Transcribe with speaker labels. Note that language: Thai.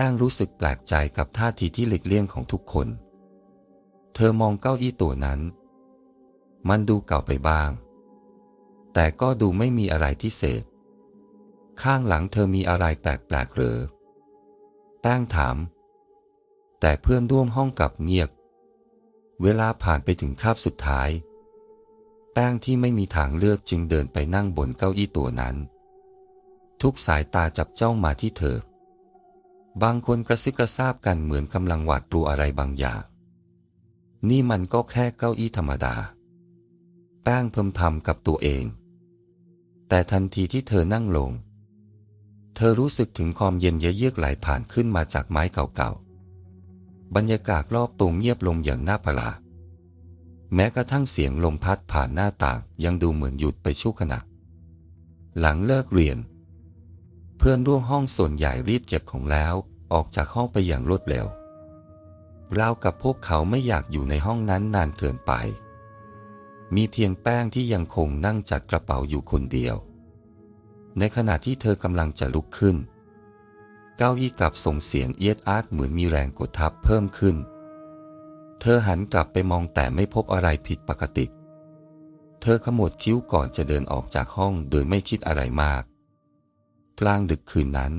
Speaker 1: แป้งรู้สึกแปลกใจกับท่าทีที่หลีกเลี่ยงของทุกคน เธอมองเก้าอี้ตัวนั้น มันดูเก่าไปบ้าง แต่ก็ดูไม่มีอะไรที่เศษ ข้างหลังเธอมีอะไรแปลกๆหรือ แป้งถาม แต่เพื่อนร่วมห้องกลับเงียบ เวลาผ่านไปถึงคาบสุดท้าย แป้งที่ไม่มีทางเลือกจึงเดินไปนั่งบนเก้าอี้ตัวนั้น ทุกสายตาจับจ้องมาที่เธอ บางคนกระซิบกระซาบกันเหมือนกำลังหวาดกลัวอะไรบางอย่าง นี่มันก็แค่เก้าอี้ธรรมดา แป้งพึมพำกับตัวเอง แต่ทันทีที่เธอนั่งลง เธอรู้สึกถึงความเย็นเยือกไหลผ่านขึ้นมาจากไม้เก่าๆ บรรยากาศรอบตัวเงียบลงอย่างน่าประหลาดแม้กระทั่งเสียงลมพัดผ่านหน้าต่างยังดูเหมือนหยุดไปชั่วขณะ หลังเลิกเรียน เพื่อนร่วมห้องส่วนใหญ่รีบเก็บของแล้ว ออกจากห้องไปอย่างรวดเร็วราวกับพวกเขาไม่อยากอยู่ในห้องนั้นนานเกินไป มีเพียงแป้งที่ยังคงนั่งจัดกระเป๋าอยู่คนเดียว ในขณะที่เธอกำลังจะลุกขึ้น เก้าอี้กลับส่งเสียงเอียดอาร์ตเหมือนมีแรงกดทับเพิ่มขึ้น เธอหันกลับไปมองแต่ไม่พบอะไรผิดปกติ เธอขมวดคิ้วก่อนจะเดินออกจากห้องโดยไม่คิดอะไรมาก กลางดึกคืนนั้น